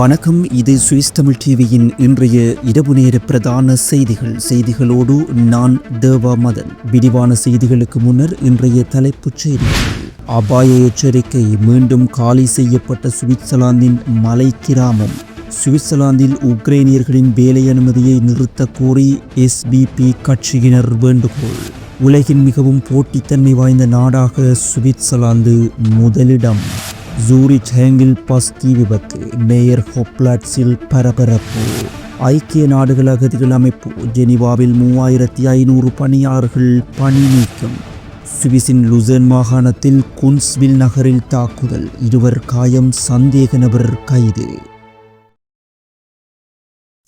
வணக்கம். இது சுவிஸ் தமிழ் டிவியின் இன்றைய இரவு நேர பிரதான செய்திகள். செய்திகளோடு நான் தேவா மதன். விரிவான செய்திகளுக்கு முன்னர் இன்றைய தலைப்புச் செய்திகள் அபாய எச்சரிக்கை மீண்டும் காலி செய்யப்பட்ட சுவிட்சர்லாந்தின் மலை கிராமம். சுவிட்சர்லாந்தில் உக்ரைனியர்களின் வேலை அனுமதியை நிறுத்த கோரி எஸ்பிபி கட்சியினர் வேண்டுகோள். உலகின் மிகவும் போட்டித்தன்மை வாய்ந்த நாடாக சுவிட்சர்லாந்து முதலிடம். ஜூரிச் ஹேங்கில் பஸ் தீ விபத்து மேயர் ஹொப்லாட்ஸில் பரபரப்பு. ஐக்கிய நாடுகள் அகதிகள் அமைப்பு. ஜெனிவாவில் மூவாயிரத்தி ஐநூறு பணியாளர்கள் பணி நீக்கம். சுவிஸின் லுசன் மாகாணத்தில் குன்ஸ்வில் நகரில் தாக்குதல். இருவர் காயம் சந்தேக நபர் கைது.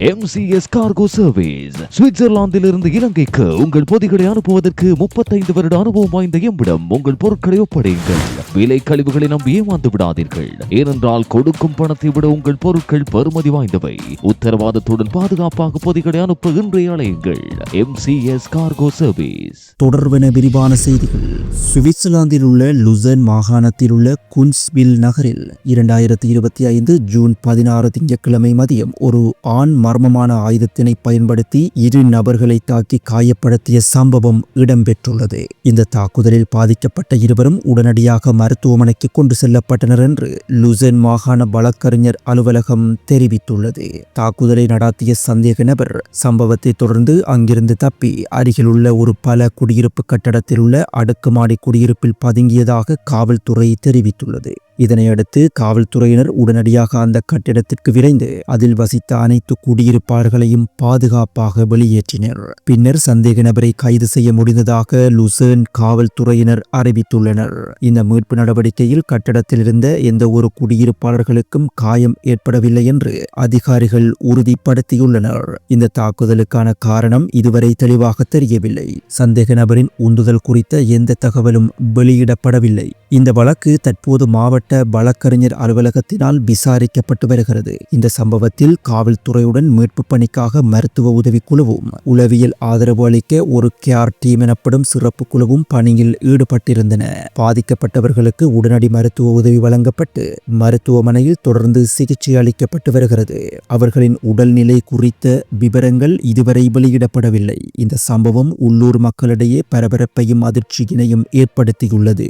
எம்சிஎஸ் கார்கோ சர்வீஸ் சுவிட்சர்லாந்திலிருந்து இலங்கைக்கு உங்கள் பொதிகளை அனுப்புவதற்கு முப்பத்தைந்து வருட அனுபவம் வாய்ந்த எம்மிடம் உங்கள் பொருட்களை ஒப்படையுங்கள். விலை கழிவுகளை நம்பி ஏமாந்து விடாதீர்கள். ஏனென்றால் கொடுக்கும் பணத்தை விட உங்கள் பொருட்கள் பெறுமதி வாய்ந்தவை. உத்தரவாதத்துடன் பாதுகாப்பாக பொதிகளை அனுப்ப இன்றைய அலையுங்கள். எம்சிஎஸ் கார்கோ சர்வீஸ் தொடர்பென விரிவான செய்திகள். சுவிட்சர்லாந்தில் உள்ள லுசன் மாகாணத்தில் உள்ள குன்ஸ்வில் நகரில் இரண்டாயிரத்தி இருபத்தி ஐந்து ஜூன் பதினாறு திங்கட்கிழமை மதியம் ஒரு ஆண் மர்மமான ஆயுதத்தினை பயன்படுத்தி இரு நபர்களை தாக்கி காயப்படுத்திய சம்பவம் இடம்பெற்றுள்ளது. இந்த தாக்குதலில் பாதிக்கப்பட்ட இருவரும் உடனடியாக மருத்துவமனைக்கு கொண்டு செல்லப்பட்டனர் என்று லுசன் மாகாண வழக்கறிஞர் அலுவலகம் தெரிவித்துள்ளது. தாக்குதலை நடாத்திய சந்தேக நபர் சம்பவத்தை தொடர்ந்து அங்கிருந்து தப்பி அருகிலுள்ள ஒரு பல குடியிருப்பு கட்டடத்தில் உள்ள அடுக்குமாடி குடியிருப்பில் பதுங்கியதாக காவல்துறை தெரிவித்துள்ளது. இதனையடுத்து காவல்துறையினர் உடனடியாக அந்த கட்டிடத்திற்கு விரைந்து அதில் வசித்த அனைத்து குடியிருப்பாளர்களையும் பாதுகாப்பாக வெளியேற்றினர். பின்னர் சந்தேக நபரை கைது செய்ய முடிந்ததாக லுசேன் காவல்துறையினர் அறிவித்துள்ளனர். இந்த மீட்பு நடவடிக்கையில் கட்டடத்தில் இருந்த எந்த ஒரு குடியிருப்பாளர்களுக்கும் காயம் ஏற்படவில்லை என்று அதிகாரிகள் உறுதிப்படுத்தியுள்ளனர். இந்த தாக்குதலுக்கான காரணம் இதுவரை தெளிவாக தெரியவில்லை. சந்தேக நபரின் உந்துதல் குறித்த எந்த தகவலும் வெளியிடப்படவில்லை. இந்த வழக்கு தற்போது மாவட்ட வழக்கறிஞர் அலுவலகத்தினால் விசாரிக்கப்பட்டு வருகிறது. இந்த சம்பவத்தில் காவல்துறையுடன் மீட்பு பணிக்காக மருத்துவ உதவிக்குழுவும் உளவியல் ஆதரவு அளிக்க ஒரு கேர் டீம் எனப்படும் சிறப்பு குழுவும் பணியில் ஈடுபட்டிருந்தன. பாதிக்கப்பட்டவர்களுக்கு உடனடி மருத்துவ உதவி வழங்கப்பட்டு மருத்துவமனையில் தொடர்ந்து சிகிச்சை அளிக்கப்பட்டு வருகிறது. அவர்களின் உடல்நிலை குறித்த விவரங்கள் இதுவரை வெளியிடப்படவில்லை. இந்த சம்பவம் உள்ளூர் மக்களிடையே பரபரப்பையும் அதிர்ச்சியினையும் ஏற்படுத்தியுள்ளது.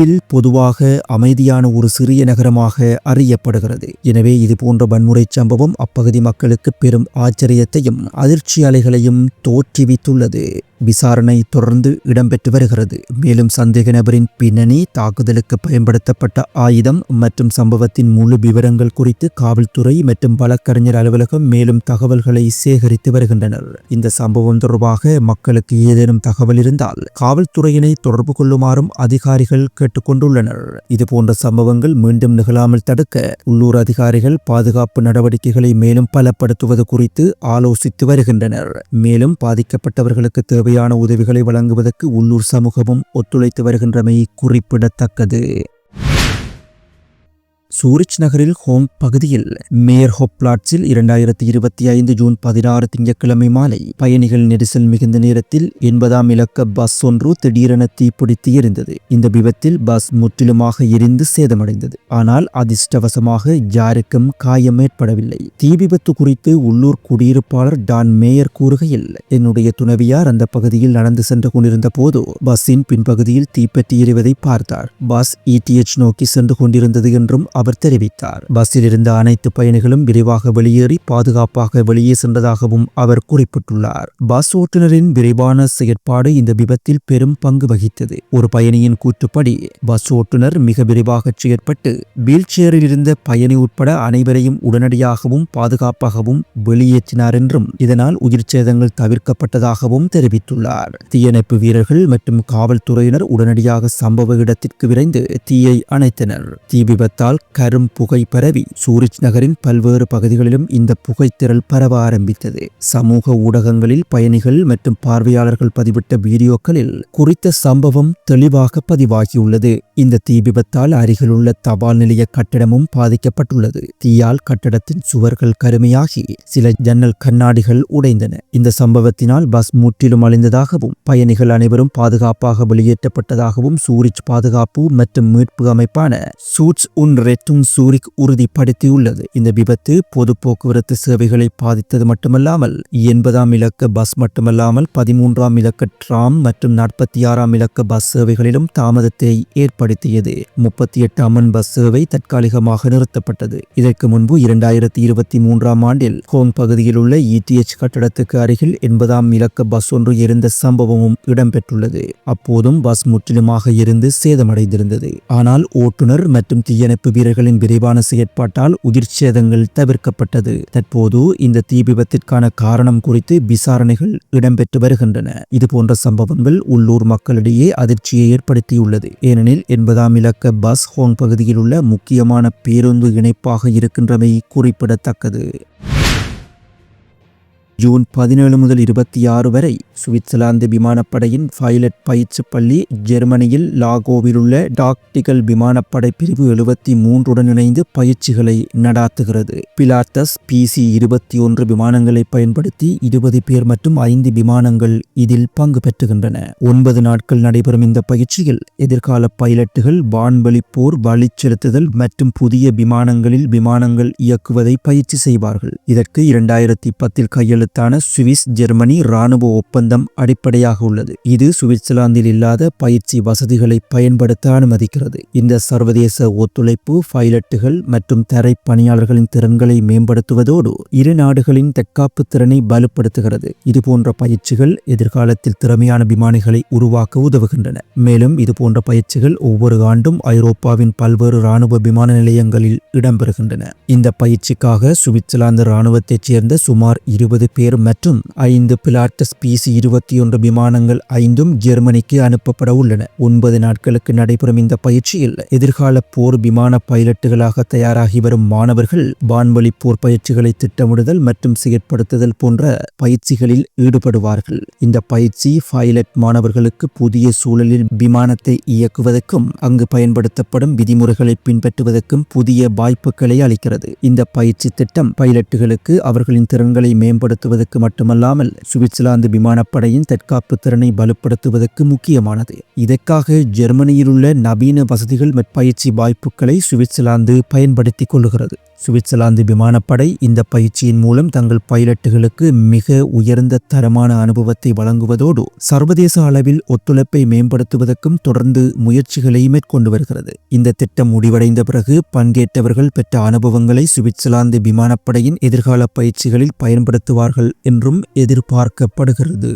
தீவில் பொதுவாக அமைதியான ஒரு சிறிய நகரமாக அறியப்படுகிறது. எனவே இது போன்ற வன்முறை சம்பவம் அப்பகுதி மக்களுக்கு பெரும் ஆச்சரியத்தையும் அதிர்ச்சி அலைகளையும் தோற்றுவித்துள்ளது. விசாரணை தொடர்ந்து இடம்பெற்று வருகிறது. மேலும் சந்தேக நபரின் பின்னணி தாக்குதலுக்கு பயன்படுத்தப்பட்ட ஆயுதம் மற்றும் சம்பவத்தின் முழு விவரங்கள் குறித்து காவல்துறை மற்றும் வழக்கறிஞர் அலுவலகம் மேலும் தகவல்களை சேகரித்து வருகின்றனர். இந்த சம்பவம் தொடர்பாக மக்களுக்கு ஏதேனும் தகவல் இருந்தால் காவல்துறையினை தொடர்பு கொள்ளுமாறும் அதிகாரிகள் கேட்டுக்கொண்டுள்ளனர். இதுபோன்ற சம்பவங்கள் மீண்டும் நிகழாமல் தடுக்க உள்ளூர் அதிகாரிகள் பாதுகாப்பு நடவடிக்கைகளை மேலும் பலப்படுத்துவது குறித்து ஆலோசித்து வருகின்றனர். மேலும் பாதிக்கப்பட்டவர்களுக்கு தேவையான உதவிகளை வழங்குவதற்கு உள்ளூர் சமூகமும் ஒத்துழைத்து வருகின்றமை குறிப்பிடத்தக்கது. சூரிச் நகரில் ஹோம் பகுதியில் மேயர் ஹொப்லாட்ஸில் இரண்டாயிரத்தி இருபத்தி ஐந்து ஜூன் பதினாறு திங்கட்கிழமை மாலை பயணிகள் நெரிசல் மிகுந்த நேரத்தில் எண்பதாம் இலக்க பஸ் ஒன்று திடீரென தீப்பிடித்து எரிந்தது. இந்த விபத்தில் பஸ் முற்றிலுமாக எரிந்து சேதமடைந்தது. ஆனால் அதிர்ஷ்டவசமாக யாருக்கும் காயம் ஏற்படவில்லை. தீ விபத்து குறித்து உள்ளூர் குடியிருப்பாளர் டான் மேயர் கூறுகையில் என்னுடைய துணைவியார் அந்த பகுதியில் நடந்து சென்று கொண்டிருந்த போது பஸ்ஸின் பின்பகுதியில் தீப்பற்றி எறிவதை பார்த்தார். பஸ் இடிஎச் நோக்கி சென்று கொண்டிருந்தது என்றும் அவர் தெரிவித்தார். பஸ்ஸில் இருந்த அனைத்து பயணிகளும் விரைவாக வெளியேறி பாதுகாப்பாக வெளியே சென்றதாகவும் அவர் குறிப்பிட்டுள்ளார். பஸ் ஓட்டுநரின் விரைவான செயற்பாடு இந்த விபத்தில் பெரும் பங்கு வகித்தது. ஒரு பயணியின் கூற்றுப்படி பஸ் ஓட்டுநர் மிக விரைவாக செயற்பட்டு வீல் சேரில் இருந்த பயணி உட்பட அனைவரையும் உடனடியாகவும் பாதுகாப்பாகவும் வெளியேற்றினார் என்றும் இதனால் உயிர் சேதங்கள் தவிர்க்கப்பட்டதாகவும் தெரிவித்துள்ளார். தீயணைப்பு வீரர்கள் மற்றும் காவல்துறையினர் உடனடியாக சம்பவ இடத்திற்கு விரைந்து தீயை அணைத்தனர். தீ விபத்தால் கரும் புகை பரவி சூரிச் நகரின் பல்வேறு பகுதிகளிலும் இந்த புகைத்திரள் பரவ ஆரம்பித்தது. சமூக ஊடகங்களில் பயணிகள் மற்றும் பார்வையாளர்கள் பதிவிட்ட வீடியோக்களில் குறித்த சம்பவம் தெளிவாக பதிவாகியுள்ளது. இந்த தீ விபத்தால் அருகிலுள்ள தபால் நிலைய கட்டடமும் பாதிக்கப்பட்டுள்ளது. தீயால் கட்டடத்தின் சுவர்கள் கருமையாகி சில ஜன்னல் கண்ணாடிகள் உடைந்தன. இந்த சம்பவத்தினால் பஸ் முற்றிலும் அழிந்ததாகவும் பயணிகள் அனைவரும் பாதுகாப்பாக வெளியேற்றப்பட்டதாகவும் சூரிச் பாதுகாப்பு மற்றும் மீட்பு அமைப்பான சூட்ஸ் உன் ரெட்டும் சூரிக் உறுதிப்படுத்தியுள்ளது. இந்த விபத்து பொது போக்குவரத்து சேவைகளை பாதித்தது மட்டுமல்லாமல் எண்பதாம் இலக்க பஸ் மட்டுமல்லாமல் பதிமூன்றாம் இலக்க ட்ராம் மற்றும் நாற்பத்தி ஆறாம் இலக்க பஸ் சேவைகளிலும் தாமதத்தை ஏற்படுத்தியது. முப்பத்தி எட்டு அமன் பஸ் சேவை தற்காலிகமாக நிறுத்தப்பட்டது. இதற்கு முன்பு இரண்டாயிரத்தி இருபத்தி மூன்றாம் ஆண்டில் ஹோங் பகுதியில் உள்ள இடிஎச் கட்டடத்துக்கு அருகில் எண்பதாம் இலக்க பஸ் ஒன்று இருந்த சம்பவமும் இடம்பெற்றுள்ளது. அப்போதும் பஸ் முற்றிலுமாக இருந்து சேதமடைந்திருந்தது. ஆனால் ஓட்டுநர் மற்றும் தீயணைப்பு வீரர் வீரர்களின் விரைவான செயற்பாட்டால் உயிர் சேதங்கள் தவிர்க்கப்பட்டது. தற்போது இந்த தீ விபத்திற்கான காரணம் குறித்து விசாரணைகள் இடம்பெற்று வருகின்றன. இதுபோன்ற சம்பவங்கள் உள்ளூர் மக்களிடையே அதிர்ச்சியை ஏற்படுத்தியுள்ளது. ஏனெனில் எண்பதாம் இலக்க பஸ் ஹோங் பகுதியில் உள்ள முக்கியமான பேருந்து இணைப்பாக இருக்கின்றமை குறிப்பிடத்தக்கது. ஜூன் பதினேழு முதல் இருபத்தி ஆறு வரை சுவிட்சர்லாந்து விமானப்படையின் பைலட் பயிற்சி பள்ளி ஜெர்மனியில் லாகோவில் உள்ள டாக்டிகல் விமானப்படை பிரிவு எழுபத்தி மூன்றுடன் இணைந்து பயிற்சிகளை நடாத்துகிறது. பிலாத்தஸ் பிசி இருபத்தி ஒன்று விமானங்களை பயன்படுத்தி இருபது பேர் மற்றும் ஐந்து விமானங்கள் இதில் பங்கு பெற்றுகின்றன. ஒன்பது நாட்கள் நடைபெறும் இந்த பயிற்சியில் எதிர்கால பைலட்டுகள் வான்வழி போர் வழி செலுத்துதல் மற்றும் புதிய விமானங்களில் விமானங்கள் இயக்குவதை பயிற்சி செய்வார்கள். இதற்கு இரண்டாயிரத்தி பத்தில் கையெழுத்து கையெழுத்தான சுவிஸ் ஜெர்மனி இராணுவ ஒப்பந்தம் அடிப்படையாக உள்ளது. இது சுவிட்சர்லாந்தில் இல்லாத பயிற்சி வசதிகளை பயன்படுத்த அனுமதிக்கிறது. இந்த சர்வதேச ஒத்துழைப்பு பைலட்டுகள் மற்றும் தரை பணியாளர்களின் திறன்களை மேம்படுத்துவதோடு இரு நாடுகளின் தற்காப்பு திறனை வலுப்படுத்துகிறது. இதுபோன்ற பயிற்சிகள் எதிர்காலத்தில் திறமையான விமானிகளை உருவாக்க உதவுகின்றன. மேலும் இதுபோன்ற பயிற்சிகள் ஒவ்வொரு ஆண்டும் ஐரோப்பாவின் பல்வேறு இராணுவ விமான நிலையங்களில் இடம்பெறுகின்றன. இந்த பயிற்சிக்காக சுவிட்சர்லாந்து இராணுவத்தைச் சேர்ந்த சுமார் இருபது பேர் மற்றும் ஐந்து பிலாட்டஸ் பிசி இருபத்தி ஒன்று விமானங்கள் ஐந்தும் ஜெர்மனிக்கு அனுப்பப்பட உள்ளன. ஒன்பது நாட்களுக்கு நடைபெறும் இந்த பயிற்சியில் எதிர்கால போர் விமான பைலட்டுகளாக தயாராகி வரும் மாணவர்கள் வான்வழி போர் பயிற்சிகளை திட்டமிடுதல் மற்றும் செயற்படுத்துதல் போன்ற பயிற்சிகளில் ஈடுபடுவார்கள். இந்த பயிற்சி பைலட் மாணவர்களுக்கு புதிய சூழலில் விமானத்தை இயக்குவதற்கும் அங்கு பயன்படுத்தப்படும் விதிமுறைகளை பின்பற்றுவதற்கும் புதிய வாய்ப்புகளை அளிக்கிறது. இந்த பயிற்சி திட்டம் பைலட்டுகளுக்கு அவர்களின் திறன்களை மேம்படுத்த மேம்படுத்துவதற்கு மட்டுமல்லாமல் சுவிட்சர்லாந்து விமானப்படையின் தற்காப்பு திறனை வலுப்படுத்துவதற்கு முக்கியமானது. இதற்காக ஜெர்மனியில் உள்ள நவீன வசதிகள் மற்றும் பயிற்சி வாய்ப்புகளை சுவிட்சர்லாந்து பயன்படுத்திக் கொள்கிறது. சுவிட்சர்லாந்து விமானப்படை இந்த பயிற்சியின் மூலம் தங்கள் பைலட்டுகளுக்கு மிக உயர்ந்த தரமான அனுபவத்தை வழங்குவதோடு சர்வதேச அளவில் ஒத்துழைப்பை மேம்படுத்துவதற்கும் தொடர்ந்து முயற்சிகளை மேற்கொண்டு வருகிறது. இந்த திட்டம் முடிவடைந்த பிறகு பங்கேற்றவர்கள் பெற்ற அனுபவங்களை சுவிட்சர்லாந்து விமானப்படையின் எதிர்கால பயிற்சிகளில் பயன்படுத்துவார்கள் என்றும் எதிர்பார்க்கப்படுகிறது.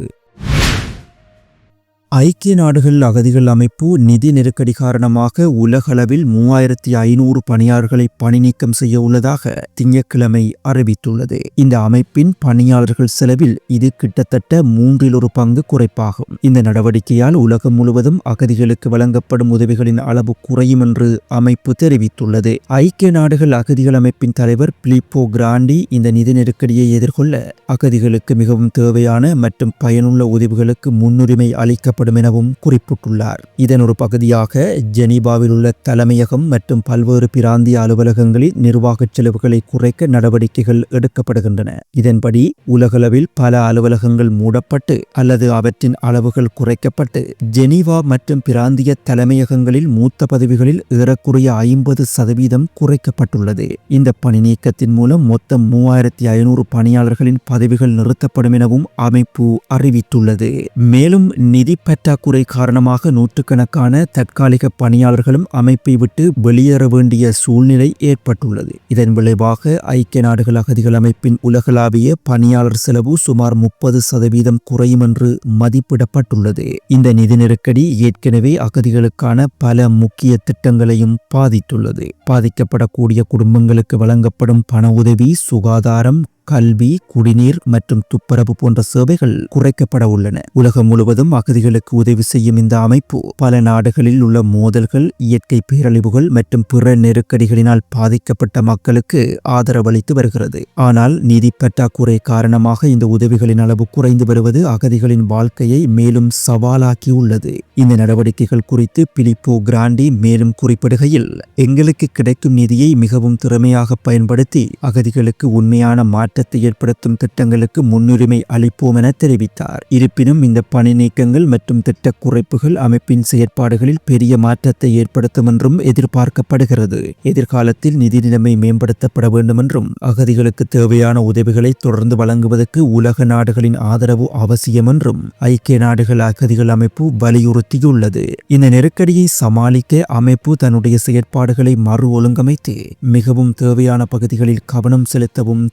ஐக்கிய நாடுகள் அகதிகள் அமைப்பு நிதி நெருக்கடி காரணமாக உலகளவில் மூவாயிரத்தி ஐநூறு பணியாளர்களை பணி நீக்கம் செய்ய உள்ளதாக திங்கட்கிழமை அறிவித்துள்ளது. இந்த அமைப்பின் பணியாளர்கள் செலவில் இது கிட்டத்தட்ட மூன்றில் ஒரு பங்கு குறைப்பாகும். இந்த நடவடிக்கையால் உலகம் முழுவதும் அகதிகளுக்கு வழங்கப்படும் உதவிகளின் அளவு குறையும் என்று அமைப்பு தெரிவித்துள்ளது. ஐக்கிய நாடுகள் அகதிகள் அமைப்பின் தலைவர் பிலிப்போ கிராண்டி இந்த நிதி நெருக்கடியை எதிர்கொள்ள அகதிகளுக்கு மிகவும் தேவையான மற்றும் பயனுள்ள உதவிகளுக்கு முன்னுரிமை அளிக்கப்படும் செயல்படும் எனவும் குறிப்பிட்டுள்ளார். இதன் ஒரு பகுதியாக ஜெனீவாவில் உள்ள தலைமையகம் மற்றும் பல்வேறு பிராந்திய அலுவலகங்களில் நிர்வாகச் செலவுகளை குறைக்க நடவடிக்கைகள் எடுக்கப்படுகின்றன. இதன்படி உலகளவில் பல அலுவலகங்கள் மூடப்பட்டு அல்லது அவற்றின் அளவுகள் குறைக்கப்பட்டு ஜெனீவா மற்றும் பிராந்திய தலைமையகங்களில் மூத்த பதவிகளில் ஏறக்குறைய ஐம்பது சதவீதம் குறைக்கப்பட்டுள்ளது. இந்த பணி நீக்கத்தின் மூலம் மொத்தம் மூவாயிரத்தி ஐநூறு பணியாளர்களின் பதவிகள் நிறுத்தப்படும் எனவும் அமைப்பு அறிவித்துள்ளது. மேலும் நிதி பற்றாக்குறை காரணமாக நூற்றுக்கணக்கான தற்காலிக பணியாளர்களும் அமைப்பை விட்டு வெளியேற வேண்டிய சூழ்நிலை ஏற்பட்டுள்ளது. இதன் விளைவாக ஐக்கிய நாடுகள் அகதிகள் அமைப்பின் உலகளாவிய பணியாளர் செலவு சுமார் முப்பது சதவீதம் குறையும் என்று மதிப்பிடப்பட்டுள்ளது. இந்த நிதி நெருக்கடி ஏற்கனவே அகதிகளுக்கான பல முக்கிய திட்டங்களையும் பாதித்துள்ளது. பாதிக்கப்படக்கூடிய குடும்பங்களுக்கு வழங்கப்படும் பண உதவி சுகாதாரம் கல்வி குடிநீர் மற்றும் துப்புரவு போன்ற சேவைகள் குறைக்கப்பட உள்ளன. உலகம் முழுவதும் அகதிகளுக்கு உதவி செய்யும் இந்த அமைப்பு பல நாடுகளில் உள்ள மோதல்கள் இயற்கை பேரழிவுகள் மற்றும் பிற நெருக்கடிகளினால் பாதிக்கப்பட்ட மக்களுக்கு ஆதரவளித்து வருகிறது. ஆனால் நிதி பற்றாக்குறை காரணமாக இந்த உதவிகளின் அளவு குறைந்து வருவது அகதிகளின் வாழ்க்கையை மேலும் சவாலாக்கியுள்ளது இந்த நடவடிக்கைகள் குறித்து பிலிப்போ கிராண்டி மேலும் குறிப்பிடுகையில் எங்களுக்கு கிடைக்கும் நிதியை மிகவும் திறமையாக பயன்படுத்தி அகதிகளுக்கு உண்மையான மாற்றத்தை ஏற்படுத்தும் திட்டங்களுக்கு முன்னுரிமை அளிப்போம் என தெரிவித்தார். இருப்பினும் இந்த பணி நீக்கங்கள் மற்றும் திட்ட குறைப்புகள் அமைப்பின் செயற்பாடுகளில் பெரிய மாற்றத்தை ஏற்படுத்தும் என்றும் எதிர்பார்க்கப்படுகிறது. எதிர்காலத்தில் நிதி நிலைமை மேம்படுத்தப்பட வேண்டும் என்றும் அகதிகளுக்கு தேவையான உதவிகளை தொடர்ந்து வழங்குவதற்கு உலக நாடுகளின் ஆதரவு அவசியம் என்றும் ஐக்கிய நாடுகள் அகதிகள் அமைப்பு வலியுறுத்தியுள்ளது. இந்த நெருக்கடியை சமாளிக்க அமைப்பு தன்னுடைய செயற்பாடுகளை மறு ஒழுங்கமைத்து மிகவும் தேவையான பகுதிகளில் கவனம் செலுத்தவும்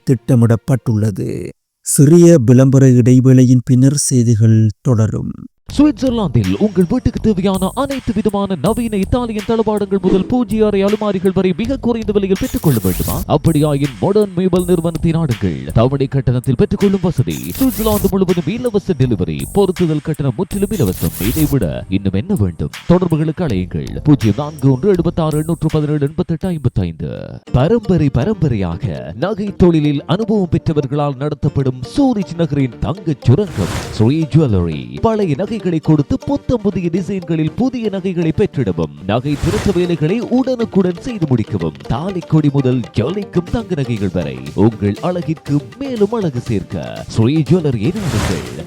திட்டமிடப்பட்டுள்ளது சிறிய விளம்பர இடைவேளையின் பின்னர் செய்திகள் தொடரும். சுவிட்சர்லாந்தில் உங்கள் வீட்டுக்கு தேவையான அனைத்து விதமான நவீன இத்தாலியன் தளபாடங்கள் முதல் பூஜ்ய அறை அலுமாரிகள் வரை மிக குறைந்த விலையில் பெற்றுக் கொள்ள வேண்டுமா? அப்படியாயின் மாடர்ன் மேபல் நிறுவனத்தை நாடுங்கள் தவணை கட்டணத்தில் பெற்றுக்கொள்ளும் வசதி. சுவிட்சர்லாந்து முழுவதும் இலவச டெலிவரி பொருத்துதல் கட்டணம் முற்றிலும் இலவசம். இதை விட இன்னும் என்ன வேண்டும்? தொடர்புகளுக்கு அழையுங்கள். பூஜ்ஜியம் நான்கு ஒன்று எழுபத்தி ஆறு எண்ணூற்று பதினேழு எண்பத்தி எட்டு ஐம்பத்தி ஐந்து பரம்பரை பரம்பரையாக நகை தொழிலில் அனுபவம் பெற்றவர்களால் நடத்தப்படும் சூரிச் நகரின் தங்கச் சுரங்கம் ஸ்ரீ ஜுவல்லரி பழைய நகை நகைகளை கொடுத்து புத்தம் புதிய டிசைன்களில் புதிய நகைகளை பெற்றிடவும். நகை திருத்த வேலைகளை உடனுக்குடன் செய்து முடிக்கவும். தாலி கொடி முதல் ஜொலிக்கும் தங்க நகைகள் வரை உங்கள் அழகிற்கு மேலும் அழகு சேர்க்க. ஸ்ரீ ஜுவல்லரி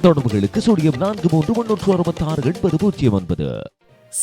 தொடர்புகளுக்கு சுழியம் நான்கு மூன்று முன்னூற்று அறுபத்தி ஆறு எண்பது பூஜ்ஜியம் ஒன்பது.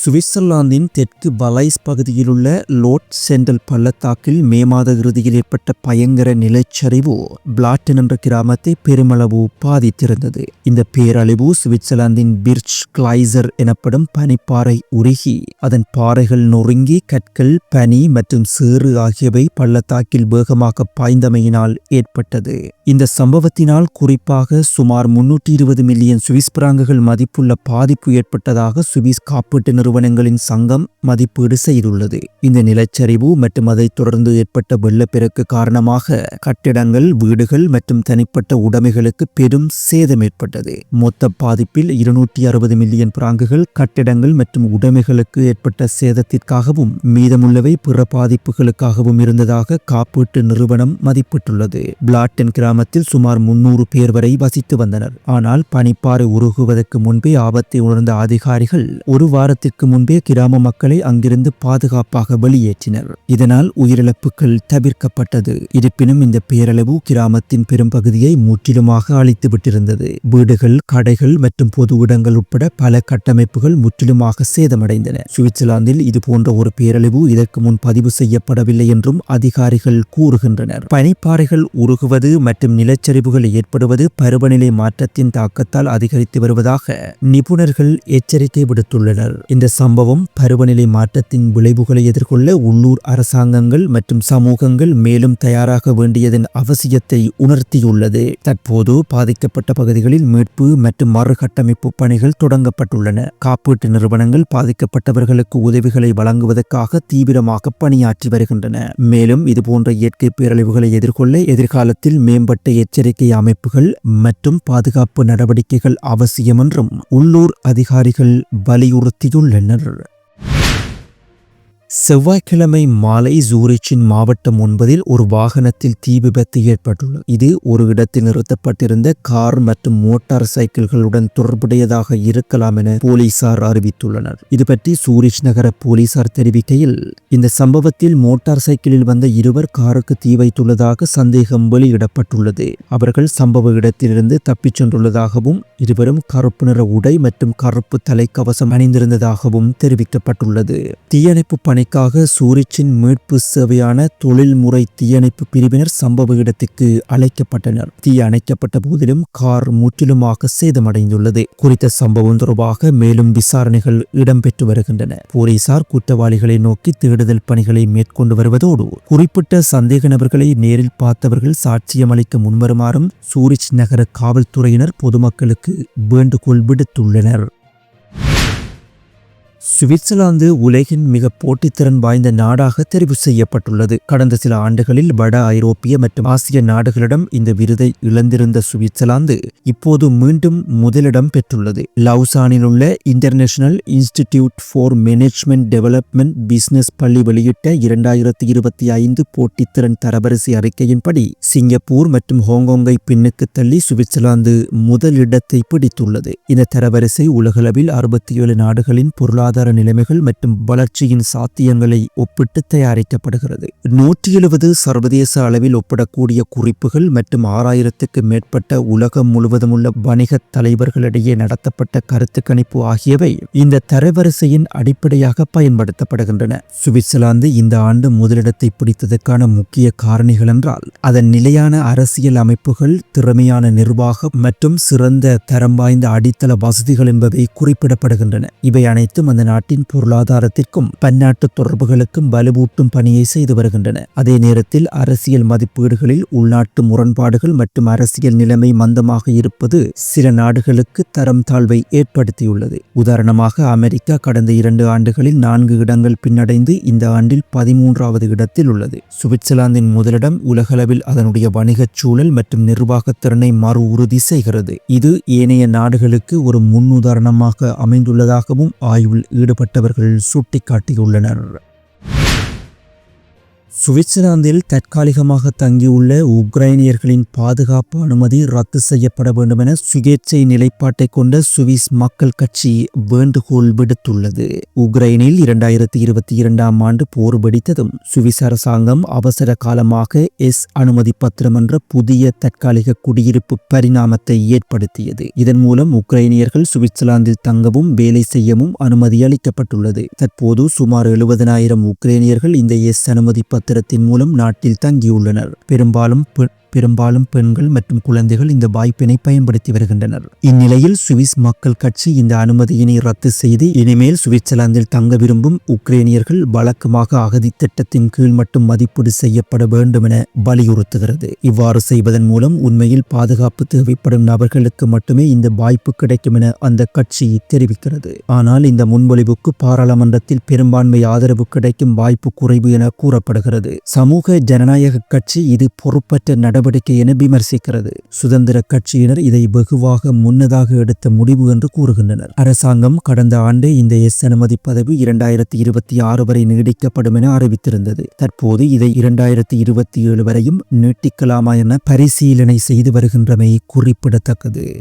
சுவிட்சர்லாந்தின் தெற்கு பலைஸ் பகுதியிலுள்ள லோட் சென்டல் பள்ளத்தாக்கில் மே மாத இறுதியில் ஏற்பட்ட பயங்கர நிலச்சரிவு பிளாட்டன் என்ற கிராமத்தை பெருமளவு பாதித்திருந்தது. இந்த பேரழிவு சுவிட்சர்லாந்தின் பிர்ச் கிளைசர் எனப்படும் பனிப்பாறை உருகி அதன் பாறைகள் நொறுங்கி கற்கள் பனி மற்றும் சேறு ஆகியவை பள்ளத்தாக்கில் வேகமாக பாய்ந்தமையினால் ஏற்பட்டது. இந்த சம்பவத்தினால் குறிப்பாக சுமார் முன்னூற்றி இருபது மில்லியன் சுவிஸ் பிராங்குகள் மதிப்புள்ள பாதிப்பு ஏற்பட்டதாக சுவிஸ் காப்பீட்டு நிறுவனங்களின் சங்கம் மதிப்பீடு செய்துள்ளது. இந்த நிலச்சரிவு மற்றும் அதைத் தொடர்ந்து ஏற்பட்ட வெள்ளப்பெருக்கு காரணமாக கட்டிடங்கள் வீடுகள் மற்றும் தனிப்பட்ட உடைமைகளுக்கு பெரும் சேதம் ஏற்பட்டது. மொத்த பாதிப்பில் இருநூற்றி அறுபது மில்லியன் பிராங்குகள் கட்டிடங்கள் மற்றும் உடைமைகளுக்கு ஏற்பட்ட சேதத்திற்காகவும் மீதமுள்ளவை பிற பாதிப்புகளுக்காகவும் இருந்ததாக காப்பீட்டு நிறுவனம் மதிப்பிட்டுள்ளது. பிளாட்டன் கிராமத்தில் சுமார் முன்னூறு பேர் வரை வசித்து வந்தனர். ஆனால் பனிப்பாறை உருகுவதற்கு முன்பே ஆபத்தை உணர்ந்த அதிகாரிகள் ஒரு வாரத்திற்கு முன்பே கிராம மக்களை அங்கிருந்து பாதுகாப்பாக வெளியேற்றினர். இதனால் உயிரிழப்புகள் தவிர்க்கப்பட்டது. இருப்பினும் இந்த பேரளவு கிராமத்தின் பெரும்பகுதியை முற்றிலுமாக அழித்துவிட்டிருந்தது வீடுகள் கடைகள் மற்றும் பொது இடங்கள் உட்பட பல கட்டமைப்புகள் முற்றிலுமாக சேதமடைந்தன. சுவிட்சர்லாந்தில் இது போன்ற ஒரு பேரழிவு இதற்கு முன் பதிவு செய்யப்படவில்லை என்றும் அதிகாரிகள் கூறுகின்றனர். பனிப்பாறைகள் உருகுவது மற்றும் நிலச்சரிவுகள் ஏற்படுவது பருவநிலை மாற்றத்தின் தாக்கத்தால் அதிகரித்து வருவதாக நிபுணர்கள் எச்சரிக்கை விடுத்துள்ளனர். இந்த சம்பவம் பருவநிலை மாற்றத்தின் விளைவுகளை எதிர்கொள்ள உள்ளூர் அரசாங்கங்கள் மற்றும் சமூகங்கள் மேலும் தயாராக வேண்டியதன் அவசியத்தை உணர்த்தியுள்ளது. தற்போது பாதிக்கப்பட்ட பகுதிகளில் மீட்பு மற்றும் மறுகட்டமைப்பு பணிகள் தொடங்கப்பட்டுள்ளன. காப்பீட்டு நிறுவனங்கள் பாதிக்கப்பட்டவர்களுக்கு உதவிகளை வழங்குவதற்காக தீவிரமாக பணியாற்றி வருகின்றன. மேலும் இதுபோன்ற இயற்கை பேரழிவுகளை எதிர்கொள்ள எதிர்காலத்தில் மேம்பட்ட எச்சரிக்கை அமைப்புகள் மற்றும் பாதுகாப்பு நடவடிக்கைகள் அவசியம் என்றும் உள்ளூர் அதிகாரிகள் வலியுறுத்தியுள்ளனர். செவ்வாய்க்கிழமை மாலை ஜூரிச்சின் மாவட்டம் ஒன்பதில் ஒரு வாகனத்தில் தீ விபத்து ஏற்பட்டுள்ளது. இது ஒரு இடத்தில் நிறுத்தப்பட்டிருந்த கார் மற்றும் மோட்டார் சைக்கிள்களுடன் தொடர்புடையதாக இருக்கலாம் என போலீசார் அறிவித்துள்ளனர். இது பற்றி சூரிச் நகர போலீசார் தெரிவிக்கையில் இந்த சம்பவத்தில் மோட்டார் சைக்கிளில் வந்த இருவர் காருக்கு தீ வைத்துள்ளதாக சந்தேகம் வெளியிடப்பட்டுள்ளது. அவர்கள் சம்பவ இடத்திலிருந்து தப்பிச் சென்றுள்ளதாகவும் இருவரும் கருப்பு நிற உடை மற்றும் கருப்பு தலைக்கவசம் அணிந்திருந்ததாகவும் தெரிவிக்கப்பட்டுள்ளது. தீயணைப்பு பணி பணிக்காக சூரிச்சின் மீட்பு சேவையான தொழில்முறை தீயணைப்பு பிரிவினர் சம்பவ இடத்துக்கு அழைக்கப்பட்டனர். தீ அணைக்கப்பட்ட போதிலும் கார் முற்றிலுமாக சேதமடைந்துள்ளது. குறித்த சம்பவம் தொடர்பாக மேலும் விசாரணைகள் இடம்பெற்று வருகின்றன. போலீசார் குற்றவாளிகளை நோக்கி தேடுதல் பணிகளை மேற்கொண்டு வருவதோடு குறிப்பிட்ட சந்தேக நபர்களை நேரில் பார்த்தவர்கள் சாட்சியம் அளிக்க முன்வருமாறும் சூரிச் நகர காவல்துறையினர் பொதுமக்களுக்கு வேண்டுகோள் விடுத்துள்ளனர். சுவிட்சர்லாந்து உலகின் மிக போட்டித்திறன் வாய்ந்த நாடாக தெரிவு செய்யப்பட்டுள்ளது. கடந்த சில ஆண்டுகளில் வட ஐரோப்பிய மற்றும் ஆசிய நாடுகளிடம் இந்த விருதை இழந்திருந்த சுவிட்சர்லாந்து இப்போது மீண்டும் முதலிடம் பெற்றுள்ளது. லவுசானில் உள்ள international institute for management development business பள்ளி வெளியிட்ட இரண்டாயிரத்தி இருபத்தி ஐந்து போட்டித்திறன் தரவரிசை அறிக்கையின்படி சிங்கப்பூர் மற்றும் ஹாங்காங்கை பின்னுக்கு தள்ளி சுவிட்சர்லாந்து முதலிடத்தை பிடித்துள்ளது. இந்த தரவரிசை உலகளவில் அறுபத்தி ஏழு நாடுகளின் பொருளாதார நிலைமைகள் மற்றும் வளர்ச்சியின் சாத்தியங்களை ஒப்பிட்டு தயாரிக்கப்படுகிறது. நூற்றி எழுபது சர்வதேச அளவில் ஒப்பிடக்கூடிய குறிப்புகள் மற்றும் ஆறாயிரத்துக்கு மேற்பட்ட உலகம் முழுவதும் உள்ள வணிக தலைவர்களிடையே நடத்தப்பட்ட கருத்து கணிப்பு ஆகியவை இந்த தரவரிசையின் அடிப்படையாக பயன்படுத்தப்படுகின்றன. சுவிட்சர்லாந்து இந்த ஆண்டு முதலிடத்தை பிடித்ததற்கான முக்கிய காரணிகள் என்றால் அதன் நிலையான அரசியல் அமைப்புகள் திறமையான நிர்வாகம் மற்றும் சிறந்த தரம் வாய்ந்த அடித்தள வசதிகள் என்பவை குறிப்பிடப்படுகின்றன. இவை அனைத்தும் அந்த நாட்டின் பொருளாதாரத்திற்கும் பன்னாட்டு தொடர்புகளுக்கும் வலுவூட்டும் பணியை செய்து வருகின்றன. அதே நேரத்தில் அரசியல் மதிப்பீடுகளில் உள்நாட்டு முரண்பாடுகள் மற்றும் அரசியல் நிலைமை மந்தமாக இருப்பது சில நாடுகளுக்கு தரம் தாழ்வை ஏற்படுத்தியுள்ளது. உதாரணமாக அமெரிக்கா கடந்த இரண்டு ஆண்டுகளில் நான்கு இடங்கள் பின்னடைந்து இந்த ஆண்டில் பதிமூன்றாவது இடத்தில் உள்ளது. சுவிட்சர்லாந்தின் முதலிடம் உலகளவில் அதனுடைய வணிகச் சூழல் மற்றும் நிர்வாகத் திறனை மறு உறுதி செய்கிறது. இது ஏனைய நாடுகளுக்கு ஒரு முன்னுதாரணமாக அமைந்துள்ளதாகவும் ஆய்வில் ஈடுபட்டவர்கள் சுட்டிக்காட்டியுள்ளனர். சுவிட்சர்லாந்தில் தற்காலிகமாக தங்கியுள்ள உக்ரைனியர்களின் பாதுகாப்பு அனுமதி ரத்து செய்யப்பட வேண்டும் என சுயேட்சை நிலைப்பாட்டை கொண்ட சுவிஸ் மக்கள் கட்சி வேண்டுகோள் விடுத்துள்ளது. உக்ரைனில் இரண்டாயிரத்தி இருபத்தி இரண்டாம் ஆண்டு போர் வெடித்ததும் சுவிஸ் அரசாங்கம் அவசர காலமாக எஸ் அனுமதி பத்திரம் என்ற புதிய தற்காலிக குடியிருப்பு பரிணாமத்தை ஏற்படுத்தியது. இதன் மூலம் உக்ரைனியர்கள் சுவிட்சர்லாந்தில் தங்கவும் வேலை செய்யவும் அனுமதி அளிக்கப்பட்டுள்ளது. தற்போது சுமார் எழுபதனாயிரம் உக்ரைனியர்கள் இந்த எஸ் அனுமதி பத்திரத்தின் மூலம் நாட்டில் தங்கியுள்ளனர். பெரும்பாலும் பெரும்பாலும் பெண்கள் மற்றும் குழந்தைகள் இந்த வாய்ப்பினை பயன்படுத்தி வருகின்றனர். இந்நிலையில் சுவிஸ் மக்கள் கட்சி இந்த அனுமதியினை ரத்து செய்து இனிமேல் சுவிட்சர்லாந்தில் தங்க விரும்பும் உக்ரேனியர்கள் வழக்கமாக அகதி திட்டத்தின் கீழ் மட்டும் மதிப்பீடு செய்யப்பட வேண்டும் என வலியுறுத்துகிறது. இவ்வாறு செய்வதன் மூலம் உண்மையில் பாதுகாப்பு தேவைப்படும் நபர்களுக்கு மட்டுமே இந்த வாய்ப்பு கிடைக்கும் என அந்த கட்சி தெரிவிக்கிறது. ஆனால் இந்த முன்மொழிவுக்கு பாராளுமன்றத்தில் பெரும்பான்மை ஆதரவு கிடைக்கும் வாய்ப்பு குறைவு என கூறப்படுகிறது. சமூக ஜனநாயக கட்சி இது பொறுப்பற்ற நடவடிக்கை என விமர்சிக்கிறது. சுதந்திர கட்சியினர் இதை வெகுவாக முன்னதாக எடுத்த முடிவு என்று கூறுகின்றனர். அரசாங்கம் கடந்த ஆண்டு இந்த எஸ் அனுமதி பதவி இரண்டாயிரத்தி இருபத்தி ஆறு வரை நீடிக்கப்படும் என அறிவித்திருந்தது. தற்போது இதை இரண்டாயிரத்தி இருபத்தி ஏழு வரையும் நீட்டிக்கலாமா என பரிசீலனை செய்து வருகின்றமை குறிப்பிடத்தக்கது.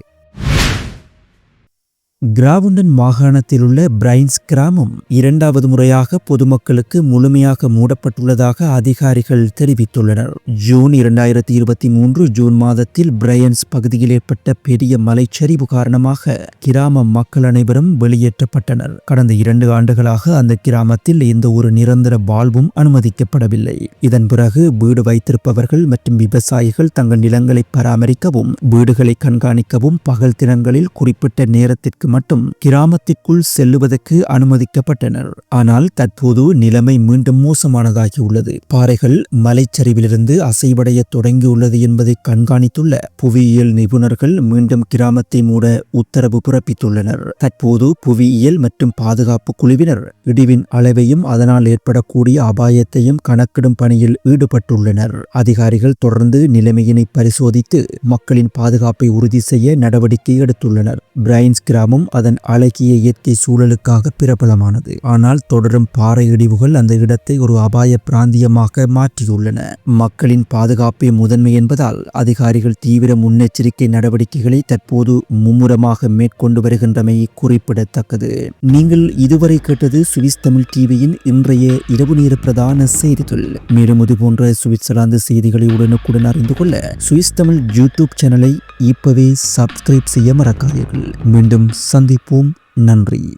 கிராவுண்டன் மாகாணத்தில் உள்ள பிரைன்ஸ் கிராமம் இரண்டாவது முறையாக பொதுமக்களுக்கு முழுமையாக மூடப்பட்டுள்ளதாக அதிகாரிகள் தெரிவித்துள்ளனர். ஜூன் இரண்டாயிரத்தி இருபத்தி மூன்று ஜூன் மாதத்தில் பிரையன்ஸ் பகுதியில் ஏற்பட்ட பெரிய மலைச்சரிவு காரணமாக கிராம மக்கள் அனைவரும் வெளியேற்றப்பட்டனர். கடந்த இரண்டு ஆண்டுகளாக அந்த கிராமத்தில் எந்த ஒரு நிரந்தர வாழ்வும் அனுமதிக்கப்படவில்லை. இதன் பிறகு வீடு வைத்திருப்பவர்கள் மற்றும் விவசாயிகள் தங்கள் நிலங்களை பராமரிக்கவும் வீடுகளை கண்காணிக்கவும் பகல் தினங்களில் குறிப்பிட்ட நேரத்திற்கு மட்டும் கிராமத்திற்குள் செல்லுவதற்கு அனுமதிக்கப்பட்டனர். ஆனால் தற்போது நிலைமை மீண்டும் மோசமானதாகியுள்ளது. பாறைகள் மலைச்சரிவிலிருந்து அசைவடைய தொடங்கியுள்ளது என்பதை கண்காணித்துள்ள புவியியல் நிபுணர்கள் மீண்டும் கிராமத்தை மூட உத்தரவு பிறப்பித்துள்ளனர். தற்போது புவியியல் மற்றும் பாதுகாப்பு குழுவினர் இடிவின் அளவையும் அதனால் ஏற்படக்கூடிய அபாயத்தையும் கணக்கிடும் பணியில் ஈடுபட்டுள்ளனர். அதிகாரிகள் தொடர்ந்து நிலைமையினை பரிசோதித்து மக்களின் பாதுகாப்பை உறுதி செய்ய நடவடிக்கை எடுத்துள்ளனர். பிரைன்ஸ் கிராமம் அதன் அழகிய இயற்கை சூழலுக்காக பிரபலமானது. ஆனால் தொடரும் பாறை இடிவுகள் அந்த இடத்தை ஒரு அபாய பிராந்தியமாக மாற்றியுள்ளன. மக்களின் பாதுகாப்பே முதன்மை என்பதால் அதிகாரிகள் தீவிர முன்னெச்சரிக்கை நடவடிக்கைகளை தற்போது மும்முரமாக மேற்கொண்டு வருகின்றமை குறிப்பிடத்தக்கது. நீங்கள் இதுவரை கேட்டது சுவிஸ் தமிழ் டிவியின் இன்றைய இரவு நேர பிரதான செய்திகள். மேலும் இது போன்ற சுவிட்சர்லாந்து செய்திகளை உடனுக்குடன் அறிந்து கொள்ள சுவிஸ் தமிழ் யூடியூப் சேனலை இப்பவே சப்ஸ்கிரைப் செய்ய மறக்காதீர்கள். மீண்டும் சந்திப்போம். நன்றி.